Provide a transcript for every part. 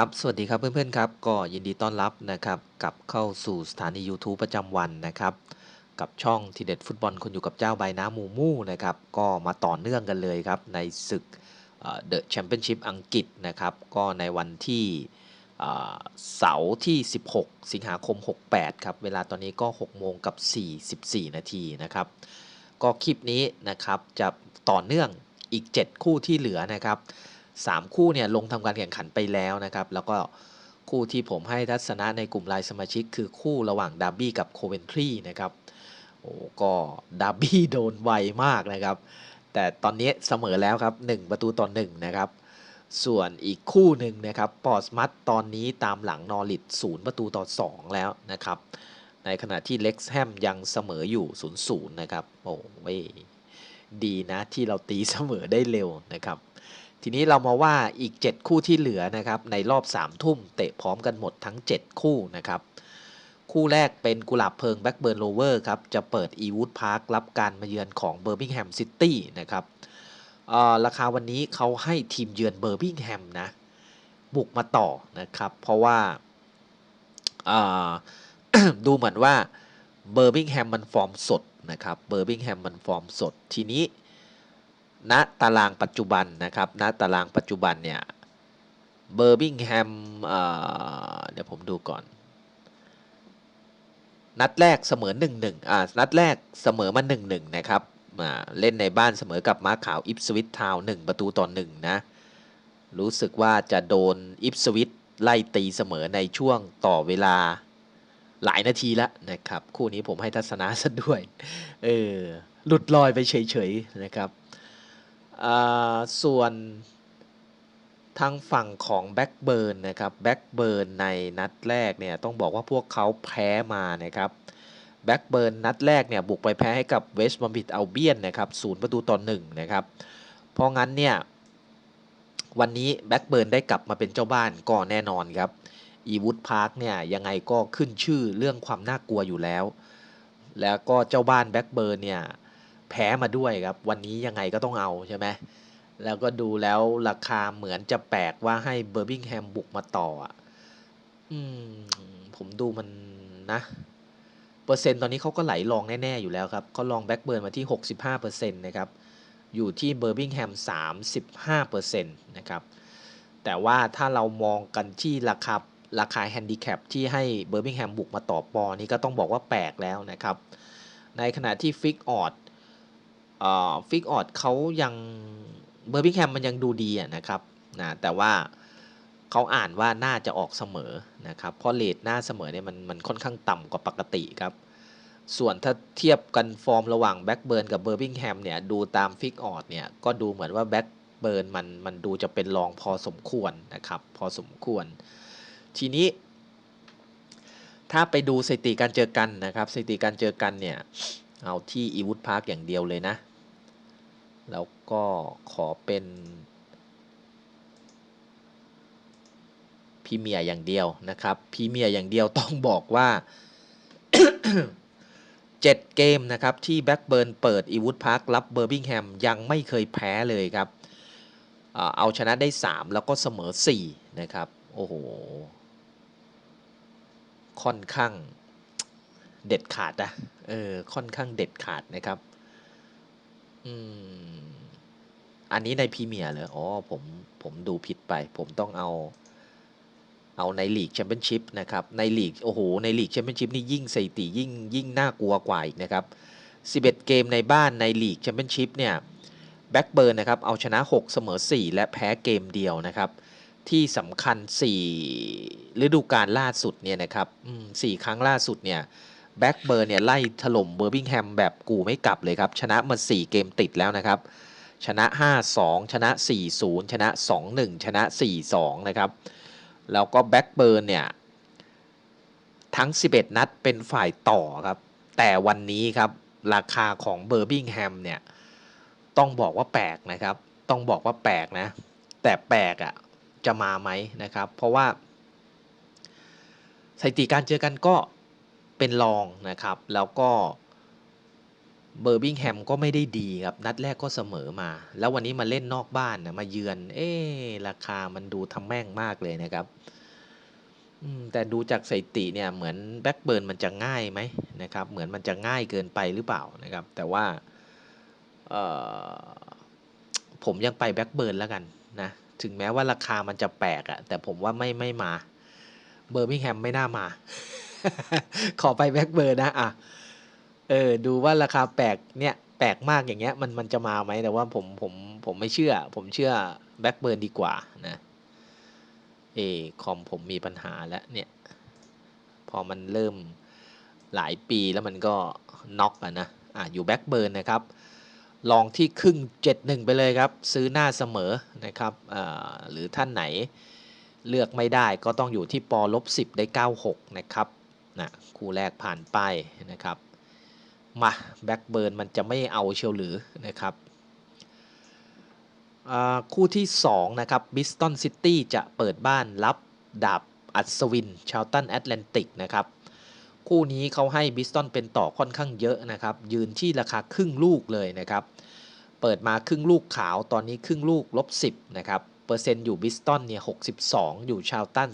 ครับ สวัสดีครับเพื่อนๆครับ ก็ยินดีต้อนรับนะครับกลับเข้าสู่สถานี YouTube ประจำวันนะครับ กับช่องทีเด็ดฟุตบอลคนอยู่กับเจ้าใบน้ำมูมูนะครับ ก็มาต่อเนื่องกันเลยครับ ในศึกเดอะแชมเปี้ยนชิพอังกฤษนะครับ ก็ในวันที่เอ่อเสาร์ที่ 16 สิงหาคม 68 ครับ เวลาตอนนี้ก็ 6 โมงกับ 44 นาทีนะครับ ก็คลิปนี้นะครับจะต่อเนื่องอีก 7 คู่ที่เหลือนะครับ 3 คู่เนี่ยลงทำการแข่งขันไปแล้วนะครับ แล้วก็คู่ที่ผมให้ทัศนะในกลุ่มไลน์สมาชิก คือคู่ระหว่างดาร์บี้กับโคเวนทรีนะครับโอ้ก็ดาร์บี้โดนไวมากนะครับ แต่ตอนนี้เสมอแล้วครับ 1 ประตูต่อ1นะครับ ส่วนอีกคู่หนึ่งนะครับปอร์สมัตตอนนี้ตามหลังนอริทศูนย์ประตูต่อ 2 แล้วนะครับ ในขณะที่เล็กแฮมยังเสมออยู่0ูนย์นะครับ โอ้ไม่ดีนะที่เราตีเสมอได้เร็วนะครับ ทีนี้เรามาว่าอีก 7 คู่ที่เหลือนะครับในรอบ3ทุ่มเตะพร้อมกันหมดทั้ง 7 คู่นะครับ คู่แรกเป็นกุหลาบเพิงแบ็กเบิร์นโรเวอร์ครับจะเปิดอีวูดพาร์ครับการมาเยือนของเบอร์มิงแฮมซิตี้นะครับราคาวันนี้เขาให้ทีมเยือนเบอร์มิงแฮมนะบุกมาต่อนะครับ เพราะว่าดูเหมือนว่าเบอร์มิงแฮมมันฟอร์มสดนะครับเบอร์มิงแฮมมันฟอร์มสดทีนี้ ณตารางปัจจุบันนะครับณตารางปัจจุบันเนี่ยเบอร์บิงแฮมเดี๋ยวผมดูก่อน นัดแรกเสมอ1-1อ่านัดแรกเสมอมา1-1นะครับเล่นในบ้านเสมอกับม้าขาวอิปสวิตทาวน์1ประตูต่อ1นะรู้สึกว่าจะโดนอิปสวิตไล่ตีเสมอในช่วงต่อเวลาหลายนาทีแล้วนะครับ คู่นี้ผมให้ทัศนะซะด้วย เออหลุดลอยไปเฉยๆนะครับ ส่วนทางฝั่งของแบ็กเบิร์นนะครับแบ็กเบิร์นในนัดแรกเนี่ยต้องบอกว่าพวกเขาแพ้มานะครับแบ็กเบิร์นนัดแรกเนี่ยบุกไปแพ้ให้กับเวสต์บอมบิดอัลเบียนนะครับศูนย์ประตูต่อหนึ่งนะครับเพราะงั้นเนี่ยวันนี้แบ็กเบิร์นได้กลับมาเป็นเจ้าบ้านก็แน่นอนครับอีวูดพาร์คเนี่ยยังไงก็ขึ้นชื่อเรื่องความน่ากลัวอยู่แล้ว แล้วก็เจ้าบ้านแบ็กเบิร์นเนี่ย แพ้มาด้วยครับ วันนี้ยังไงก็ต้องเอาใช่ไหมแล้วก็ดูแล้วราคาเหมือนจะแปลกว่าให้เบอร์บิงแฮมบุกมาต่ออะอืม ผมดูมันนะ เปอร์เซ็นต์ตอนนี้เขาก็ไหลลองแน่ ๆ อยู่แล้วครับเขาลองแบ็กเบิร์นมาที่ 65%นะครับ อยู่ที่เบอร์บิงแฮม 35%นะครับ แต่ว่าถ้าเรามองกันที่ราคาราคาแฮนดิแคปที่ให้เบอร์บิงแฮมบุกมาต่อปอนี่ก็ต้องบอกว่าแปลกแล้วนะครับ ในขณะที่ฟิกออด ฟิกออดเขายังเบอร์บิงแฮมมันยังดูดีะนะครับนะแต่ว่าเขาอ่านว่าน่าจะออกเสมอนะครับเพราะเลทหน้าเสมอเนี่ยมันมันค่อนข้างต่ำกว่าปกติครับ ส่วนถ้าเทียบกันฟอร์มระหว่างแบ็กเบิร์นกับเบอร์บิงแฮมเนี่ยดูตามฟิกออดเนี่ยก็ดูเหมือนว่าแบ็กเบิร์นมันมันดูจะเป็นรองพอสมควรนะครับพอสมควร ทีนี้ ถ้าไปดูสถิติการเจอกันนะครับสถิติการเจอกันเนี่ยเอาที่อีวูดพาร์คอย่างเดียวเลยนะ แล้วก็ขอเป็นพรีเมียอย่างเดียวนะครับพรีเมียอย่างเดียวต้องบอกว่า 7 เกมนะครับที่แบ็กเบิร์นเปิดอีวูดพาร์ครับเบอร์บิงแฮมยังไม่เคยแพ้เลยครับ เอาชนะได้ 3 แล้วก็เสมอ 4 นะครับ โอ้โห ค่อนข้างเด็ดขาดนะเออค่อนข้างเด็ดขาดนะครับ อืม อันนี้ในพรีเมียร์เลยอ๋อผมผมดูผิดไป ผมต้องเอา เอาในลีกแชมเปี้ยนชิพนะครับ ในลีกโอ้โหในลีกแชมเปี้ยนชิพนี่ยิ่งสถิติยิ่งยิ่งน่ากลัวกว่าอีกนะครับ 11 เกมในบ้านในลีกแชมเปี้ยนชิพเนี่ยแบ็กเบิร์นนะครับเอาชนะ 6 เสมอ 4 และแพ้เกมเดียวนะครับ ที่สำคัญ 4 ฤดูกาลล่าสุดเนี่ยนะครับสี่ครั้งล่าสุดเนี่ย แบ็กเบิร์นเนี่ยไล่ถล่มเบอร์บิงแฮมแบบกูไม่กลับเลยครับ ชนะมา 4 เกมติดแล้วนะครับ ชนะ 5-2 ชนะ 4-0 ชนะ 2-1 ชนะ 4-2 นะครับ แล้วก็แบ็กเบิร์นเนี่ย ทั้ง 11 นัดเป็นฝ่ายต่อครับ แต่วันนี้ครับ ราคาของเบอร์บิงแฮมเนี่ย ต้องบอกว่าแปลกนะครับ ต้องบอกว่าแปลกนะ แต่แปลกอะ่ะจะมาไหมนะครับ เพราะว่าสถิติการเจอกันก็ เป็นรองนะครับ แล้วก็เบอร์บิงแฮมก็ไม่ได้ดีครับ นัดแรกก็เสมอมา แล้ววันนี้มาเล่นนอกบ้านนะมาเยือน เอ๊ราคามันดูทำแม่งมากเลยนะครับแต่ดูจากสถิติเนี่ยเหมือนแบ็กเบิร์นมันจะง่ายไหมนะครับ เหมือนมันจะง่ายเกินไปหรือเปล่านะครับ แต่ว่าผมยังไปแบ็กเบิร์นแล้วกันนะถึงแม้ว่าราคามันจะแปลกอะแต่ผมว่าไม่ไม่มา เบอร์มิงแฮมไม่น่ามา ขอไปแบ็กเบิร์นนะอะเออดูว่าราคาแปลกเนี่ยแปลกมากอย่างเงี้ยมันมันจะมาไหมแต่ว่าผมผมผมไม่เชื่อ ผมเชื่อแบ็กเบิร์นดีกว่านะเออคอมผมมีปัญหาแล้วเนี่ย พอมันเริ่มหลายปีแล้วมันก็น็อกอะนะอะอยู่แบ็กเบิร์นนะครับ ลองที่ครึ่ง 7-1 ไปเลยครับ ซื้อหน้าเสมอนะครับอ่าหรือท่านไหนเลือกไม่ได้ก็ต้องอยู่ที่ปอลบ10 ได้ 96 นะครับ นะคู่แรกผ่านไปนะครับมาแบ็กเบิร์นมันจะไม่เอาเชียวหรือนะครับคู่ที่ 2 นะครับบิสตันซิตี้จะเปิดบ้านรับดาบอัศวิน ชาวตันแอตแลนติกนะครับ คู่นี้เขาให้บิสตันเป็นต่อค่อนข้างเยอะนะครับ ยืนที่ราคาครึ่งลูกเลยนะครับ เปิดมาครึ่งลูกขาวตอนนี้ครึ่งลูกลบ10นะครับ เปอร์เซ็นต์อยู่บิสตันเนี่ย62 อยู่ชาวตัน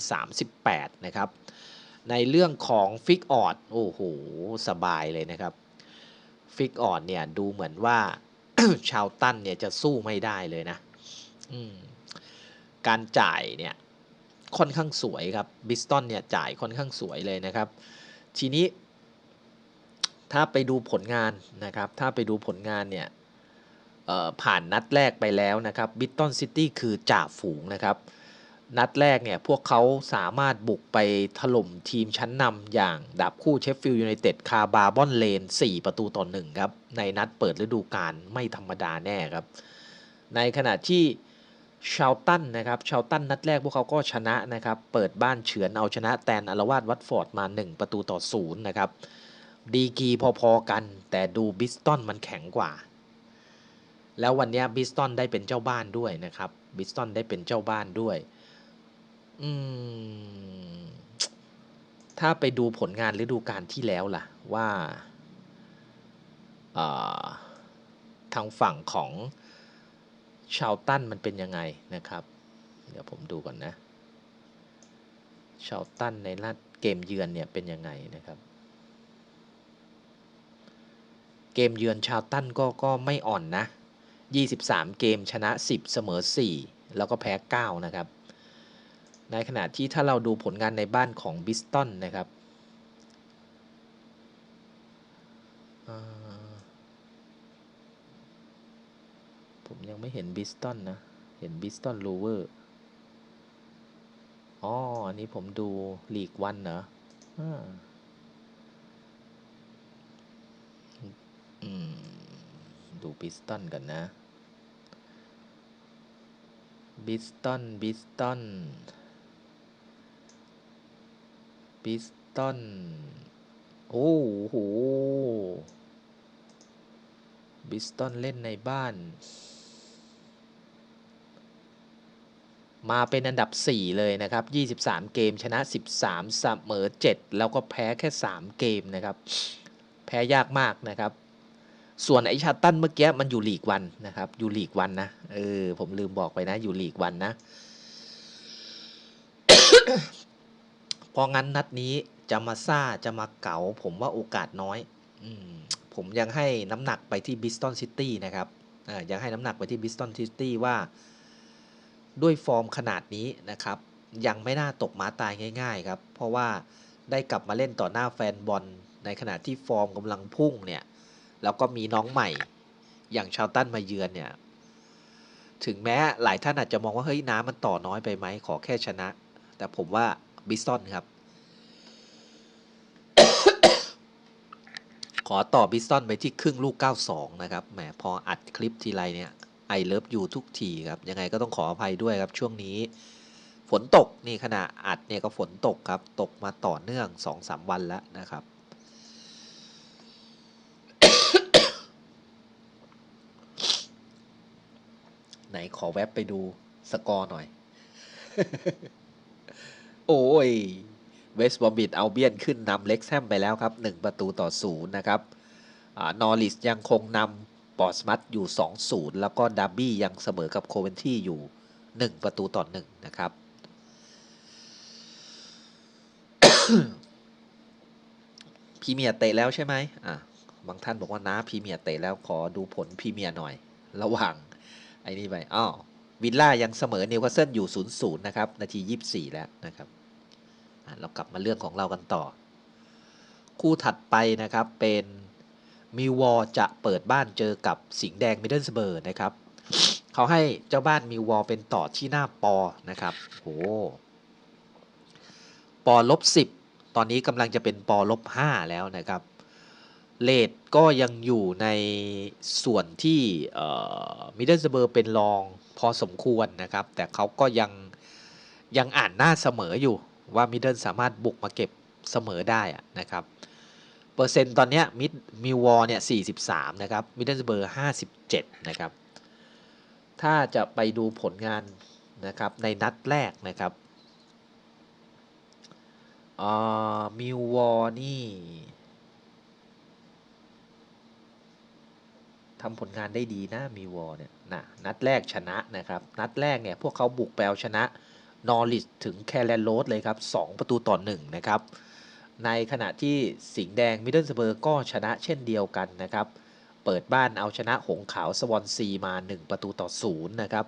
38 นะครับ ในเรื่องของฟิกออดโอ้โห สบายเลยนะครับฟิกออดเนี่ย ดูเหมือนว่า ชาวตันเนี่ย จะสู้ไม่ได้เลยนะการจ่ายเนี่ย ค่อนข้างสวยครับบิสตันเนี่ยจ่ายค่อนข้างสวยเลยนะครับ ทีนี้ ถ้าไปดูผลงานนะครับ ถ้าไปดูผลงานเนี่ยผ่านนัดแรกไปแล้วนะครับบิสตันซิตี้คือจ่าฝูงนะครับ นัดแรกเนี่ยพวกเขาสามารถบุกไปถล่มทีมชั้นนำอย่างดับคู่เชฟฟิลด์ยูไนเต็ดคาบาบอนเลน 4 ประตูต่อหนึ่งครับ ในนัดเปิดฤดูกาลไม่ธรรมดาแน่ครับ ในขณะที่ชาวตันนะครับชาวตันนัดแรกพวกเขาก็ชนะนะครับ เปิดบ้านเฉือนเอาชนะแตนอารวาสวัตฟอร์ดมา 1 ประตูต่อศูนย์นะครับดีกีพอๆกัน แต่ดูบิสตันมันแข็งกว่า แล้ววันนี้บิสตันได้เป็นเจ้าบ้านด้วยนะครับบิสตันได้เป็นเจ้าบ้านด้วย อืม ถ้าไปดูผลงานฤดูกาลที่แล้วล่ะ ว่าเอ่อทางฝั่งของชาวตันมันเป็นยังไงนะครับ เดี๋ยวผมดูก่อนนะ ชาวตันในนัดเกมเยือนเนี่ยเป็นยังไงนะครับ เกมเยือนชาวตันก็ก็ไม่อ่อนนะ 23 เกมชนะ 10 เสมอ 4 แล้วก็แพ้ 9 นะครับ ในขณะที่ถ้าเราดูผลงานในบ้านของบิสตันนะครับผมยังไม่เห็นบิสตันนะ เห็นบิสตันลูเวอร์อ๋อ อันนี้ผมดูลีกวันเหรออ่าอืม ดูบิสตันกันนะบิสตันบิสตัน บิสตันโอ้โหบิสตันเล่นในบ้าน มาเป็นอันดับ 4 เลยนะครับ 23 เกมชนะ 13เสมอ 7 แล้วก็แพ้แค่ 3 เกมนะครับ แพ้ยากมากนะครับ ส่วนไอชาตันเมื่อกี้มันอยู่ลีกวันนะครับ อยู่ลีกวันนะ เออ ผมลืมบอกไปนะ อยู่ลีกวันนะ เพราะงั้นนัดนี้จะมาซ่าจะมาเก๋าผมว่าโอกาสน้อยอมผมยังให้น้ำหนักไปที่บิสตันซิตี้นะครับอ่ายังให้น้ำหนักไปที่บิสตันซิตี้ว่า ด้วยฟอร์มขนาดนี้นะครับ ยังไม่น่าตกม้าตายง่าย ๆ ครับ เพราะว่าได้กลับมาเล่นต่อหน้าแฟนบอลในขณะที่ฟอร์มกำลังพุ่งเนี่ยแล้วก็มีน้องใหม่อย่างชาวตันมาเยือนเนี่ยถึงแม้หลายท่านอาจจะมองว่าเฮ้ยน้ำมันต่อน้อยไปไหมขอแค่ชนะ แต่ผมว่า บิสตันครับ ขอต่อบิสตันไปที่ครึ่งลูก 92 นะครับ แหม พออัดคลิปทีไรเนี่ยไอเลิฟยูทุกทีครับ ยังไงก็ต้องขออภัยด้วยครับ ช่วงนี้ ฝนตกนี่ขณะอัดเนี่ยก็ฝนตกครับ ตกมาต่อเนื่อง 2-3 วันแล้วนะครับไหนขอแว็บไปดูสกอร์หน่อย โอ้ย เวสต์บอมบิดเอาเบียนขึ้นนำเล็กแซมไปแล้วครับ 1 ประตูต่อศูนย์นะครับนอริสยังคงนำปอสมัตอยู่ 2-0 แล้วก็ดาร์บี้ยังเสมอกับโคเวนที่อยู่ 1 ประตูต่อ 1 นะครับ พรีเมียร์เตะแล้วใช่ไหมอะบางท่านบอกว่านะพรีเมียร์เตะแล้วขอดูผลพรีเมียร์หน่อย ระหว่าง ไอ้นี่ไปอ้าววิลล่ายังเสมอนิวคาสเซิลอยู่ 0-0 นะครับ นาที 24 แล้วนะครับ เรากลับมาเรื่องของเรากันต่อ คู่ถัดไปนะครับเป็นมิววอจะเปิดบ้านเจอกับสิงห์แดงมิดเดิลสเบอร์นะครับเขาให้เจ้าบ้านมิววอเป็นต่อที่หน้าปอนะครับโหปอลบสิบตอนนี้กำลังจะเป็นปอลบห้าแล้วนะครับเลทก็ยังอยู่ในส่วนที่มิดเดิลสเบอร์เป็นรองพอสมควรนะครับ แต่เขาก็ยังยังอ่านหน้าเสมออยู่ ว่ามิดเดิลสามารถบุกมาเก็บเสมอได้นะครับเปอร์เซ็นต์ตอนนี้มิดมิววอลเนี่ย43 นะครับมิดเดิลเบอร์57 นะครับ ถ้าจะไปดูผลงานนะครับในนัดแรกนะครับมิววอลนี่ทำผลงานได้ดีนะมิววอลเนี่ยนะนัดแรกชนะนะครับ นัดแรกเนี่ยพวกเขาบุกแปลชนะ นอริสถึงแคลนโรสเลยครับ 2 ประตูต่อ1นะครับ ในขณะที่สิงห์แดงมิดเดิลสเบอร์ก็ชนะเช่นเดียวกันนะครับ เปิดบ้านเอาชนะหงขาวสวอนซีมา 1 ประตูต่อ0นะครับ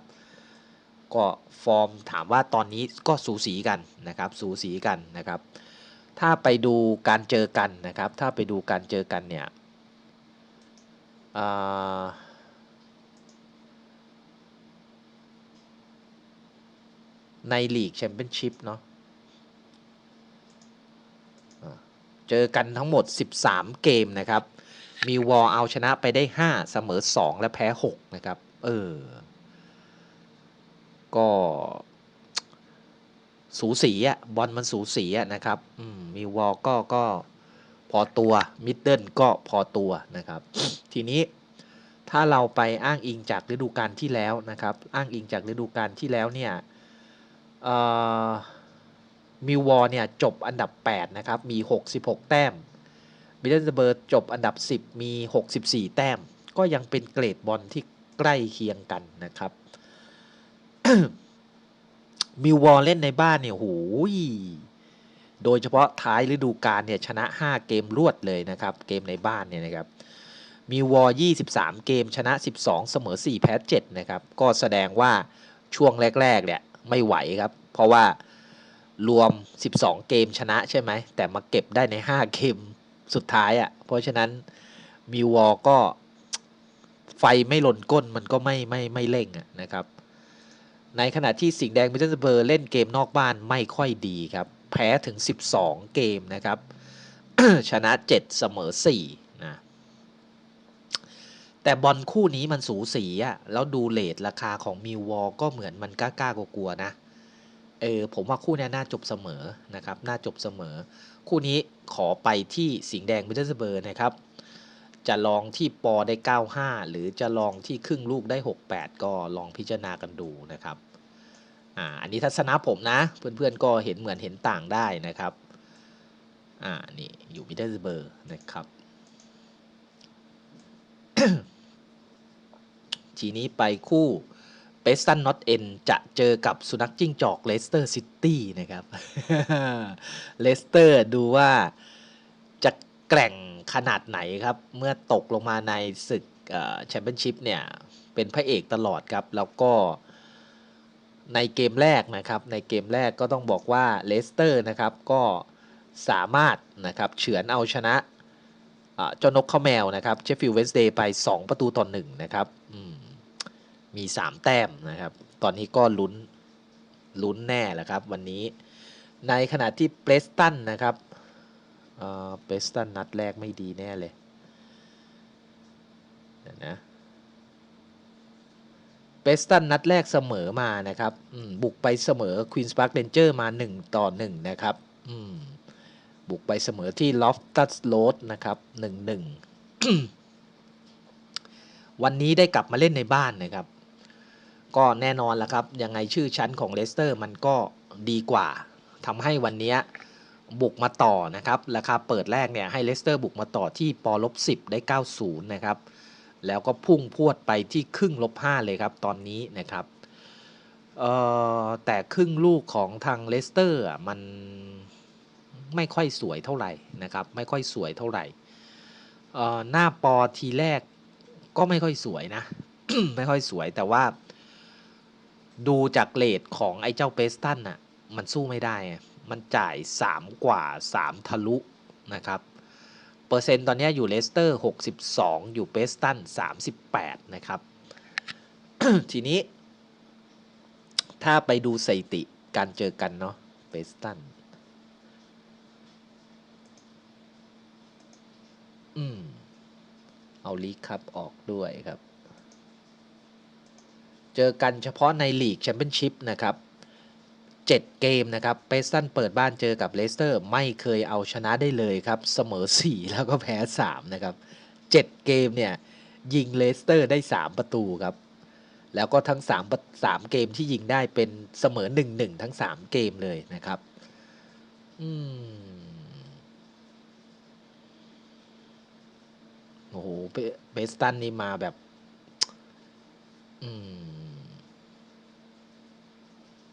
ก็ฟอร์มถามว่าตอนนี้ก็สูสีกันนะครับ สูสีกันนะครับ ถ้าไปดูการเจอกันนะครับ ถ้าไปดูการเจอกันเนี่ย ในลีกแชมเปี้ยนชิพเนาะเจอกันทั้งหมด 13 เกมนะครับ มีวอลเอาชนะไปได้ 5 เสมอ 2 และแพ้ 6 นะครับ เออ ก็สูสีอะบอลมันสูสีอะนะครับมีวอลก็ก็พอตัวมิดเดิลก็พอตัวนะครับ ทีนี้ถ้าเราไปอ้างอิงจากฤดูกาลที่แล้วนะครับ อ้างอิงจากฤดูกาลที่แล้วเนี่ย มิววอลเนี่ยจบอันดับ 8 นะครับ มี 66 แต้มมิดเดิลสเบิร์จบอันดับ 10 มี 64 แต้ม ก็ยังเป็นเกรดบอลที่ใกล้เคียงกันนะครับมิววอลเล่นในบ้านเนี่ยโหยโดยเฉพาะท้ายฤดูกาลเนี่ยชนะ 5 เกมรวดเลยนะครับ เกมในบ้านเนี่ยนะครับมิววอล23 เกมชนะ 12 เสมอ 4 แพ้ 7 นะครับ ก็แสดงว่าช่วงแรก ๆ เนี่ย ไม่ไหวครับ เพราะว่ารวม 12 เกมชนะใช่ไหม แต่มาเก็บได้ใน 5 เกมสุดท้ายอะ่ะ เพราะฉะนั้นมิววอลก็ไฟไม่หล่นก้นมันก็ไม่ไม่ไม่เร่งอะนะครับ ในขณะที่สิงห์แดงมิเดิลสเบอร์เล่นเกมนอกบ้านไม่ค่อยดีครับ แพ้ถึง 12 เกมนะครับ ชนะ 7 เสมอ 4 แต่บอลคู่นี้มันสูสีอะแล้วดูเลทราคาของมิววอลก็เหมือนมันกล้าๆกลัวๆนะ เออผมว่าคู่นี้น่าจบเสมอนะครับ น่าจบเสมอ คู่นี้ขอไปที่สิงห์แดงมิดเดิลสเบอร์นะครับ จะลองที่ปอได้ 95 หรือจะลองที่ครึ่งลูกได้ 68 ก็ลองพิจารณากันดูนะครับ อ่า อันนี้ทัศนะผมนะ เพื่อนๆก็เห็นเหมือนเห็นต่างได้นะครับ อ่า นี่อยู่มิดเดิลสเบอร์นะครับ ทีนี้ไปคู่เปสตันน็อตเอ็นจะเจอกับสุนัขจิ้งจอกเลสเตอร์ซิตี้นะครับเลสเตอร์ดูว่าจะแกร่งขนาดไหนครับ เมื่อตกลงมาในศึกแชมเปี้ยนชิพเนี่ย เป็นพระเอกตลอดครับ แล้วก็ในเกมแรกนะครับ ในเกมแรกก็ต้องบอกว่าเลสเตอร์นะครับก็สามารถนะครับเฉือนเอาชนะเจ้านกข้าแมวนะครับเชฟฟิลด์เวนสเดย์ไป 2 ประตูต่อหนึ่งนะครับมี มี 3 แต้มนะครับ ตอนนี้ก็ลุ้นลุ้นแน่แล้วครับวันนี้ ในขณะที่เปรสตันนะครับเปรสตันนัดแรกไม่ดีแน่เลยนะเปสตันนัดแรกเสมอมานะครับบุกไปเสมอควีนส์พาร์คเดนเจอร์มา 1 ต่อ 1 นะครับบุกไปเสมอที่ลอฟตัสโรดนะครับ 1-1 วันนี้ได้กลับมาเล่นในบ้านนะครับ ก็แน่นอนละครับ ยังไงชื่อชั้นของเลสเตอร์มันก็ดีกว่าทำให้วันนี้บุกมาต่อนะครับ ราคาเปิดแรกเนี่ยให้เลสเตอร์บุกมาต่อที่ปอลบ10 ได้ 90 นะครับ แล้วก็พุ่งพวดไปที่ครึ่งลบ5เลยครับตอนนี้นะครับแต่ครึ่งลูกของทางเลสเตอร์มันไม่ค่อยสวยเท่าไหร่นะครับ ไม่ค่อยสวยเท่าไหร่หน้าปอทีแรกก็ไม่ค่อยสวยนะ ไม่ค่อยสวยแต่ว่า ดูจากเลทของไอ้เจ้าเปสตันน่ะมันสู้ไม่ได้มันจ่าย 3 กว่า 3 ทะลุนะครับเปอร์เซ็นต์ตอนนี้อยู่เลสเตอร์ 62 อยู่เปสตัน 38 นะครับ ทีนี้ ถ้าไปดูสถิติการเจอกันเนาะเปสตันอืมเอาลีกครับออกด้วยครับ เจอกันเฉพาะในลีกแชมเปี้ยนชิพนะครับ7 เกมนะครับเปสตันเปิดบ้านเจอกับเลสเตอร์ ไม่เคยเอาชนะได้เลยครับ เสมอ 4 แล้วก็แพ้ 3 นะครับ 7 เกมเนี่ยยิงเลสเตอร์ได้ 3 ประตูครับ แล้วก็ทั้ง 3 3 เกมที่ยิงได้เป็นเสมอ 1-1 ทั้ง 3 เกมเลยนะครับอืมโอ้โหเปเบสตันนี่มาแบบ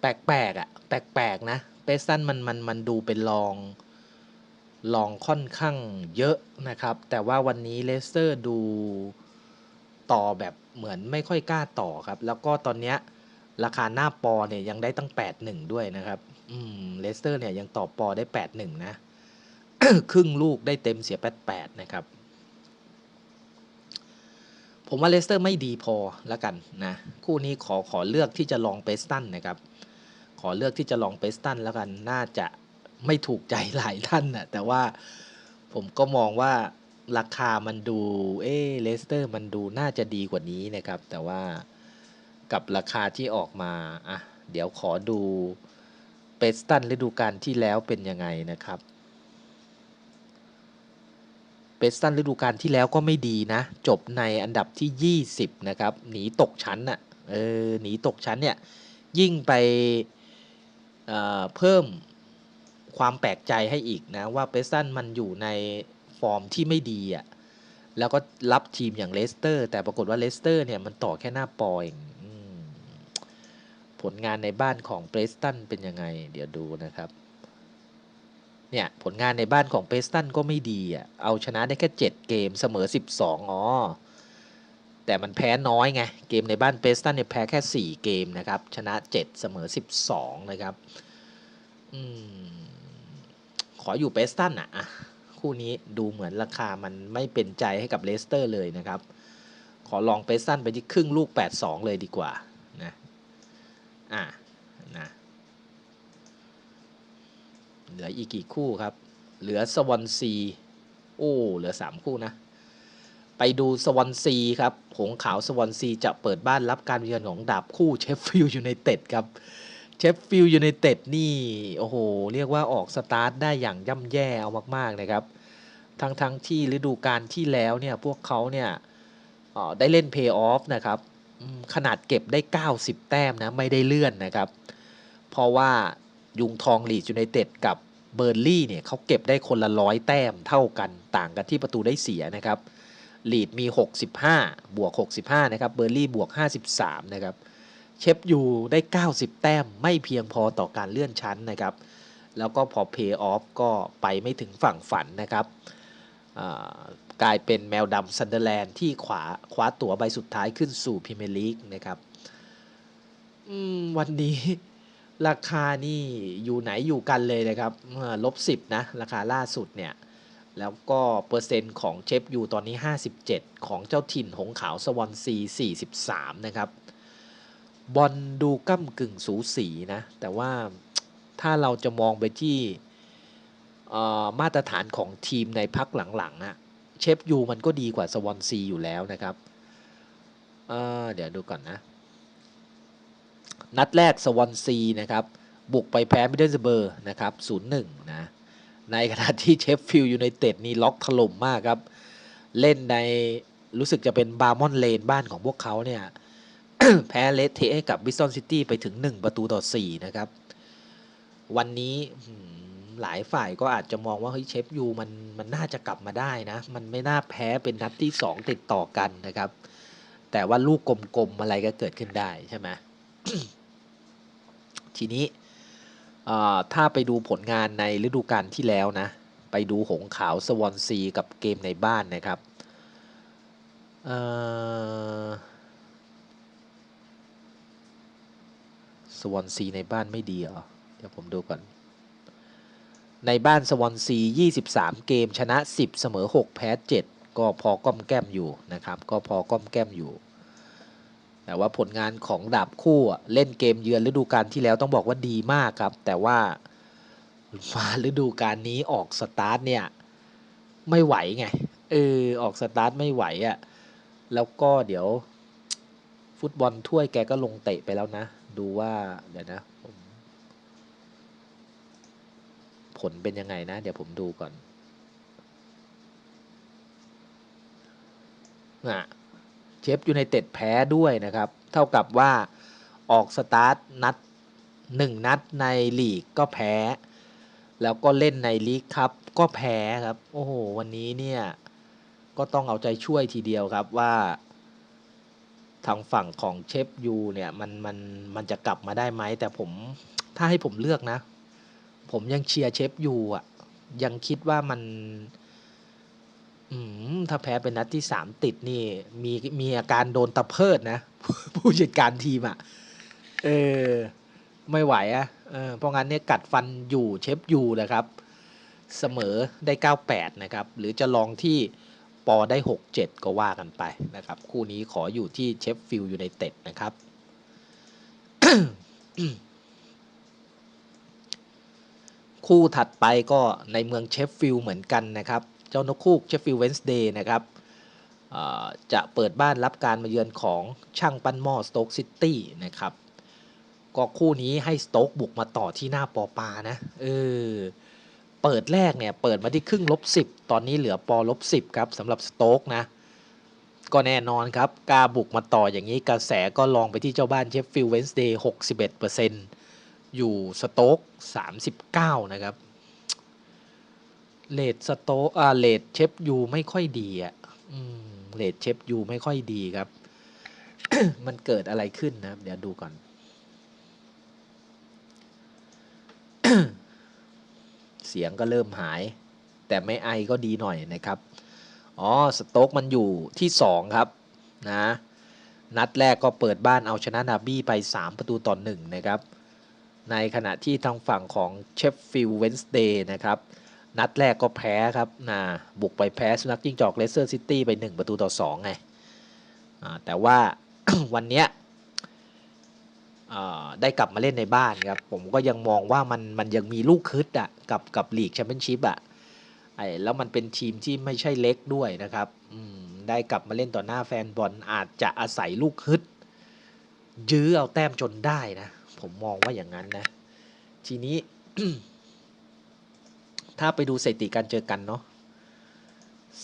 แปลกๆอะ่ะ แปลกๆนะเบสตันมันมันมันดูเป็นรองรองค่อนข้างเยอะนะครับ แต่ว่าวันนี้เลสเตอร์ดูต่อแบบเหมือนไม่ค่อยกล้าต่อครับ แล้วก็ตอนเนี้ยราคาหน้าปอเนี่ยยังได้ตั้ง 8-1 ด้วยนะครับ อืมเลสเตอร์เนี่ยยังต่อปอได้ 8-1 นะ ครึ่งลูกได้เต็มเสีย 8-8 นะครับ ผมว่าเลสเตอร์ไม่ดีพอแล้วกันนะคู่นี้ขอขอเลือกที่จะลองเปสตันนะครับ ขอเลือกที่จะลองเปสตันแล้วกันน่าจะไม่ถูกใจหลายท่านนะแต่ว่าผมก็มองว่าราคามันดูเอเลสเตอร์มันดูน่าจะดีกว่านี้นะครับ แต่ว่ากับราคาที่ออกมาอะเดี๋ยวขอดูเปสตันฤดูกาลที่แล้วเป็นยังไงนะครับ เปสตันฤดูกาลที่แล้วก็ไม่ดีนะ จบในอันดับที่ 20 นะครับ หนีตกชั้นน่ะเออหนีตกชั้นเนี่ย ยิ่งไปเเพิ่มความแปลกใจให้อีกนะ ว่าเปสตันมันอยู่ในฟอร์มที่ไม่ดีอะ่ะแล้วก็รับทีมอย่างเลสเตอร์ แต่ปรากฏว่าเลสเตอร์เนี่ยมันต่อแค่หน้าปอยผลงานในบ้านของเปสตันเป็นยังไง เดี๋ยวดูนะครับ เนี่ยผลงานในบ้านของเปสตันก็ไม่ดีอะเอาชนะได้แค่ 7 เกมเสมอ 12อ๋อแต่มันแพ้น้อยไงเกมในบ้านเปสตันเนี่ยแพ้แค่ 4 เกมนะครับชนะ 7 เสมอ 12 นะครับอืมขออยู่เปสตันอะอะคู่นี้ดูเหมือนราคามันไม่เป็นใจให้กับเลสเตอร์เลยนะครับ ขอลองเปสตันไปที่ครึ่งลูก 8-2 เลยดีกว่านะอะ นะ เหลืออีกกี่คู่ครับ เหลือสวอนซีโอ้เหลือ 3 คู่นะ ไปดูสวอนซีครับ หงขาวสวอนซีจะเปิดบ้านรับการเยือนของดาบคู่เชฟฟิลด์ยูไนเต็ดครับเชฟฟิลด์ยูไนเต็ดนี่ โอ้โห เรียกว่าออกสตาร์ทได้อย่างย่ำแย่เอามากๆนะครับ ทั้งทั้งที่ฤดูกาลที่แล้วเนี่ย พวกเขาเนี่ยได้เล่นเพย์ออฟนะครับ ขนาดเก็บได้ 90 แต้มนะ ไม่ได้เลื่อนนะครับ เพราะว่า ยุงทองลีดยูไนเต็ดกับเบอร์ลี่เนี่ยเขาเก็บได้คนละร้อยแต้มเท่ากันต่างกันที่ประตูได้เสียนะครับลีดมี 65 บวก 65 นะครับ เบอร์ลี่บวก 53 นะครับ เชฟยูได้ 90 แต้มไม่เพียงพอต่อการเลื่อนชั้นนะครับ แล้วก็พอเพย์ออฟก็ไปไม่ถึงฝั่งฝันนะครับ กลายเป็นแมวดำซันเดอร์แลนด์ที่ขวาคว้าตั๋วใบสุดท้ายขึ้นสู่พรีเมียร์ลีกนะครับวันนี้ ราคานี่อยู่ไหนอยู่กันเลยนะครับลบสิบนะ ราคาล่าสุดเนี่ย แล้วก็เปอร์เซ็นต์ของเชฟยูตอนนี้ 57 ของเจ้าถิ่นหงขาวสวอนซี 43 นะครับ บอลดูก้ากึ่งสูสีนะ แต่ว่าถ้าเราจะมองไปที่มาตรฐานของทีมในพักหลังๆอะเชฟยูมันก็ดีกว่าสวอนซีอยู่แล้วนะครับเเดี๋ยวดูก่อนนะ นัดแรกสวอนซีนะครับบุกไปแพ้มิดเดิลสเบอร์นะครับ0-1นะในขณะที่เชฟฟิลด์ยูไนเต็ดนี่ล็อกถล่มมากครับ เล่นในรู้สึกจะเป็นบาร์มอนเลนบ้านของพวกเขาเนี่ย แพ้เลสเทให้กับบิสตันซิตี้ไปถึง 1 ประตูต่อ 4 นะครับ วันนี้หืมหลายฝ่ายก็อาจจะมองว่าเฮ้ยเชฟยูมันมันน่าจะกลับมาได้นะ มันไม่น่าแพ้เป็นนัดที่ 2 ติดต่อกันนะครับ แต่ว่าลูกกลมๆอะไรก็เกิดขึ้นได้ใช่ไหม ทีนี้ถ้าไปดูผลงานในฤดูกาลที่แล้วนะ ไปดูหงขาวสวอนซีกับเกมในบ้านนะครับสวอนซีในบ้านไม่ดีเหรอ เดี๋ยวผมดูก่อน ในบ้านสวอนซี 23 เกมชนะ 10 เสมอ 6 แพ้ 7 ก็พอก้อมแก้มอยู่นะครับ ก็พอก้อมแก้มอยู่ แต่ว่าผลงานของดาบคู่เล่นเกมเยือนฤดูกาลที่แล้วต้องบอกว่าดีมากครับ แต่ว่ามาฤดูกาลนี้ออกสตาร์ทเนี่ยไม่ไหวไงเออออกสตาร์ทไม่ไหวอะ่ะแล้วก็เดี๋ยว ฟุตบอลถ้วยแกก็ลงเตะไปแล้วนะ ดูว่าเดี๋ยวนะผผลเป็นยังไงนะ เดี๋ยวผมดูก่อนอะ เชฟยูไนเต็ดแพ้ด้วยนะครับ เท่ากับว่าออกสตาร์ทนัดหนึ่งนัดในลีกก็แพ้ แล้วก็เล่นในลีกครับก็แพ้ครับ โอ้โห วันนี้เนี่ยก็ต้องเอาใจช่วยทีเดียวครับว่า ทางฝั่งของเชฟยูเนี่ยมันมันมันจะกลับมาได้ไหม แต่ผมถ้าให้ผมเลือกนะ ผมยังเชียร์เชฟยูอะยังคิดว่ามัน อืมถ้าแพ้เป็นนัดที่สามติดนี่ มีมีอาการโดนตะเพิดนะ ผู้จัดการทีมอะ เออ ไม่ไหวอะ่ะเออเพราะงั้นเนี่ยกัดฟันอยู่เชฟอยูนะครับ เสมอได้ 98 นะครับ หรือจะลองที่ปอได้ 67 ก็ว่ากันไปนะครับ คู่นี้ขออยู่ที่เชฟฟิลด์ยูไนเต็ดนะครับ คู่ถัดไปก็ในเมืองเชฟฟิลด์เหมือนกันนะครับ เจ้านกคูกเชฟฟิลด์เวนส์เดย์นะครับจะเปิดบ้านรับการมาเยือนของช่างปั้นหม้อสโต๊กซิตี้นะครับก็คู่นี้ให้สโต๊กบุกมาต่อที่หน้าปอปานะเออเปิดแรกเนี่ยเปิดมาที่ครึ่งลบสิบตอนนี้เหลือปอลบสิบครับสำหรับสโต๊กนะก็แน่นอนครับกล้าบุกมาต่ออย่างนี้กระแสก็ลองไปที่เจ้าบ้านเชฟฟิลด์เวนส์เดย์หกสิบเอ็ดเปอร์เซ็นต์อยู่สโต๊กสามสิบเก้านะครับ เลดสโต๊กอ่าเลดเชฟยูไม่ค่อยดีอะเลดเชฟยูไม่ค่อยดีครับ มันเกิดอะไรขึ้นนะเดี๋ยวดูก่อน เสียงก็เริ่มหาย แต่ไม่ไอก็ดีหน่อยนะครับ อ๋อ สโต๊กมันอยู่ที่ 2 ครับนะ นัดแรกก็เปิดบ้านเอาชนะนาบี้ไป 3 ประตูต่อ1นะครับ ในขณะที่ทางฝั่งของเชฟฟิลด์เวนส์เดย์นะครับ นัดแรกก็แพ้ครับนะบุกไปแพ้สุนัขจิ้งจอกเลสเตอร์ซิตี้ไป1 ประตูต่อ2ไงแต่ว่าวันเนี้ยได้กลับมาเล่นในบ้านครับ ผมก็ยังมองว่ามันมันยังมีลูกคึดอะกับกับลีกแชมเปี้ยนชิพอะไอ้แล้วมันเป็นทีมที่ไม่ใช่เล็กด้วยนะครับได้กลับมาเล่นต่อหน้าแฟนบอลอาจจะอาศัยลูกคึดยื้อเอาแต้มจนได้นะ ผมมองว่าอย่างนั้นนะ ทีนี้ ถ้าไปดูสถิติการเจอกันเนาะ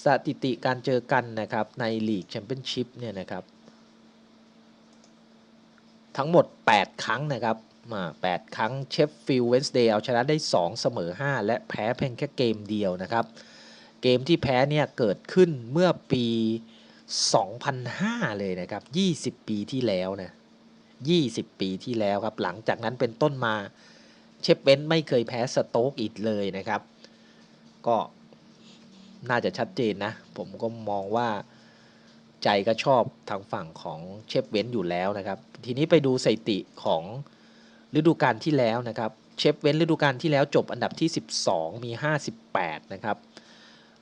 สถิติการเจอกันนะครับในลีกแชมเปี้ยนชิพเนี่ยนะครับ ทั้งหมด 8 ครั้งนะครับมา8ครั้งเชฟฟิลด์เวนส์เดย์เอาชนะได้ 2 เสมอ 5 และแพ้เพียงแค่เกมเดียวนะครับ เกมที่แพ้เนี่ยเกิดขึ้นเมื่อปี 2005 เลยนะครับ 20 ปีที่แล้วนะ20 ปีที่แล้วครับ หลังจากนั้นเป็นต้นมาเชฟเวนไม่เคยแพ้สโต๊กอีกเลยนะครับ ก็น่าจะชัดเจนนะ ผมก็มองว่าใจก็ชอบทางฝั่งของเชฟเว้นอยู่แล้วนะครับ ทีนี้ไปดูสถิติของฤดูกาลที่แล้วนะครับ เชฟเว้นฤดูกาลที่แล้วจบอันดับที่ 12 มี 58 นะครับ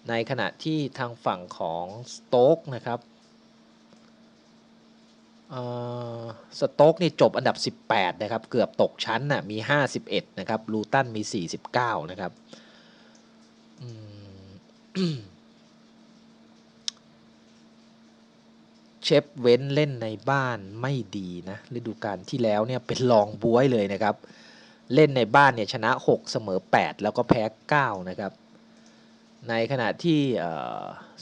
ในขณะที่ทางฝั่งของสโต๊กนะครับสโต๊กนี่จบอันดับ 18 นะครับ เกือบตกชั้นน่ะมี 51 นะครับ ลูตันมี 49 นะครับอืม เชฟเว้นเล่นในบ้านไม่ดีนะฤดูกาลที่แล้วเนี่ยเป็นรองบวยเลยนะครับ เล่นในบ้านเนี่ยชนะ 6 เสมอ 8 แล้วก็แพ้ 9 นะครับ ในขณะที่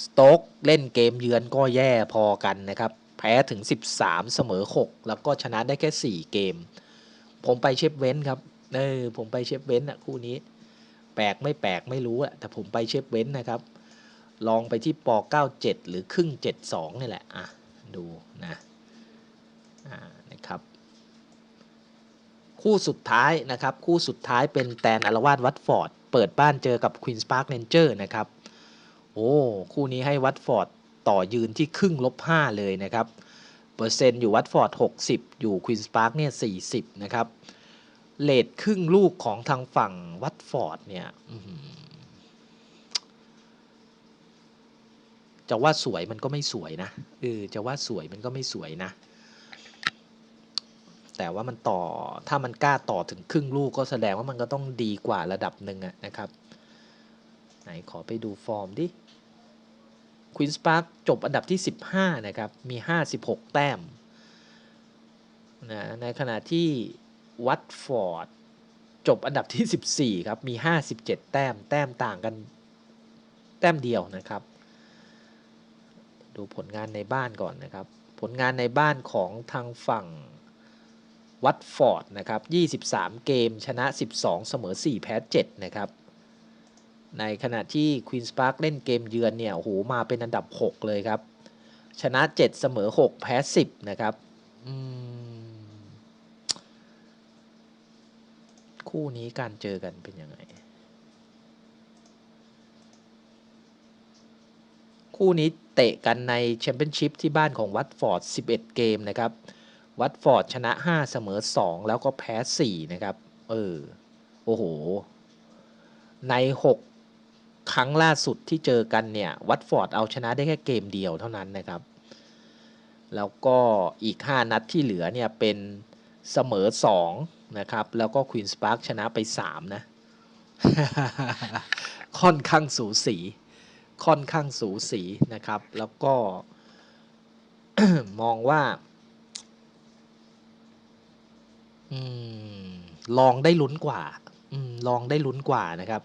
สโต๊กเล่นเกมเยือนก็แย่พอกันนะครับ แพ้ถึง 13 เสมอ 6 แล้วก็ชนะได้แค่ 4 เกม ผมไปเชฟเว้นครับเออผมไปเชฟเว้นอะคู่นี้ แปลกไม่แปลกไม่รู้อะแต่ผมไปเชฟเว้นนะครับ ลองไปที่ป 97 หรือครึ่ง 72นี่แหละอะ ดูนะนะครับ คู่สุดท้ายนะครับ คู่สุดท้ายเป็นแตนอารวาสวัตฟอร์ด เปิดบ้านเจอกับควีนส์พาร์คเรนเจอร์นะครับ โอ้ คู่นี้ให้วัตฟอร์ดต่อยืนที่ครึ่งลบ 5 เลยนะครับ เปอร์เซ็นต์อยู่วัตฟอร์ด 60 อยู่ควีนส์พาร์คเนี่ย 40 นะครับเลทครึ่งลูกของทางฝั่งวัตฟอร์ดเนี่ยอื้อหือ จะว่าสวยมันก็ไม่สวยนะเออจะว่าสวยมันก็ไม่สวยนะ แต่ว่ามันต่อถ้ามันกล้าต่อถึงครึ่งลูกก็แสดงว่ามันก็ต้องดีกว่าระดับหนึ่งอะนะครับ ไหนขอไปดูฟอร์มดิควีนส์พาร์คจบอันดับที่ 15 นะครับ มี 56 แต้มนะในขณะที่วัตฟอร์ดจบอันดับที่ 14 ครับ มี 57 แต้ม แต้มต่างกัน แต้มเดียวนะครับ ดูผลงานในบ้านก่อนนะครับ ผลงานในบ้านของทางฝั่งวัตฟอร์ดนะครับ 23 เกมชนะ 12 เสมอ 4 แพ้ 7 นะครับ ในขณะที่ควีนส์พาร์คเล่นเกมเยือนเนี่ยโหมาเป็นอันดับ 6 เลยครับ ชนะ 7 เสมอ 6 แพ้ 10 นะครับคู่นี้การเจอกันเป็นยังไง คู่นี้เตะกันในแชมเปี้ยนชิพที่บ้านของวัตฟอร์ด 11 เกมนะครับ วัตฟอร์ดชนะ 5 เสมอ 2 แล้วก็แพ้ 4 นะครับ เออ โอ้โห ใน 6 ครั้งล่าสุดที่เจอกันเนี่ย วัตฟอร์ดเอาชนะได้แค่เกมเดียวเท่านั้นนะครับ แล้วก็อีก 5 นัดที่เหลือเนี่ยเป็นเสมอ 2 นะครับ แล้วก็ควีนส์พาร์คชนะไป 3 นะ ค่อนข้างสูสี ค่อนข้างสูสีนะครับ แล้วก็มองว่าอลองได้ลุ้นกว่าอลองได้ลุ้นกว่านะครับ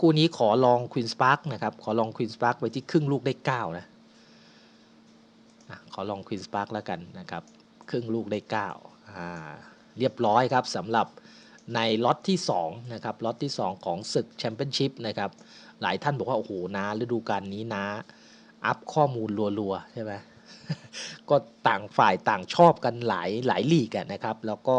คู่นี้ขอลองควีนส์พาร์คนะครับขอลองควีนส์พาร์คไว้ที่ครึ่งลูกได้9นะอะขอลองควีนส์พาร์คแล้วกันนะครับ ครึ่งลูกได้9อ่าเรียบร้อยครับสำหรับในล็อตที่2นะครับล็อตที่ 2 ของศึกแชมเปี้ยนชิพนะครับ หลายท่านบอกว่า โอ้โหนาฤดูกาลนี้นะ อัพข้อมูลรัวๆ ใช่ไหมก็ต่างฝ่ายต่างชอบกันหลายหลายลีกอะนะครับ แล้วก็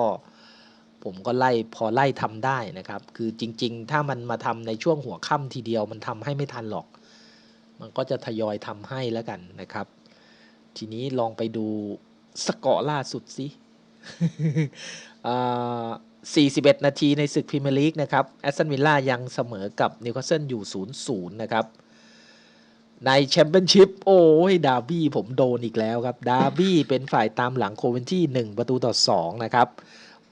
ผมก็ไล่พอไล่ทำได้นะครับ คือจริง ๆ ถ้ามันมาทำในช่วงหัวค่ำทีเดียวมันทำให้ไม่ทันหรอก มันก็จะทยอยทำให้แล้วกันนะครับ ทีนี้ลองไปดูสกอร์ล่าสุดสิอ่า 41 นาทีในศึกพรีเมียร์ลีกนะครับแอสตันวิลล่ายังเสมอกับนิวคาสเซิลอยู่ 0-0 นะครับ ในแชมเปี้ยนชิพโอ้ยดาร์บี้ผมโดนอีกแล้วครับ ดาร์บี้เป็นฝ่ายตามหลังโคเวนที่1 ประตูต่อ 2 นะครับ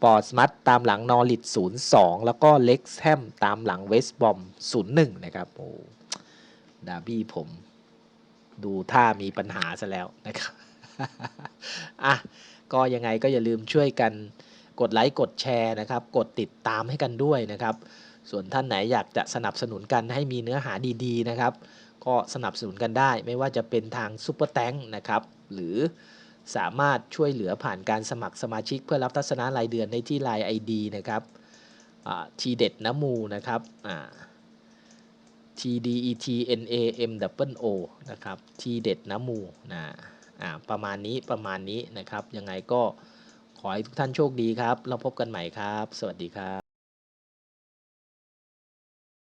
ปอร์สมัตตามหลังนอริท0-2 แล้วก็เล็กแฮมตามหลังเวสต์บอม 0-1 นะครับโอ้ดาร์บี้ผมดูท่ามีปัญหาซะแล้วนะครับอะก็ยังไงก็อย่าลืมช่วยกัน กดไลค์กดแชร์นะครับ กดติดตามให้กันด้วยนะครับ ส่วนท่านไหนอยากจะสนับสนุนกันให้มีเนื้อหาดีๆนะครับ ก็สนับสนุนกันได้ ไม่ว่าจะเป็นทางซุปเปอร์แตงนะครับ หรือสามารถช่วยเหลือผ่านการสมัครสมาชิกเพื่อรับทัศนะรายเดือนในที่ Line ID นะครับทีเด็ดน้ำมูนะครับ T D E T N A M W O นะครับทีเด็ดน้ำมูนะประมาณนี้ประมาณนี้นะครับ ยังไงก็ ขอให้ทุกท่านโชคดีครับ เราพบกันใหม่ครับ สวัสดีครับ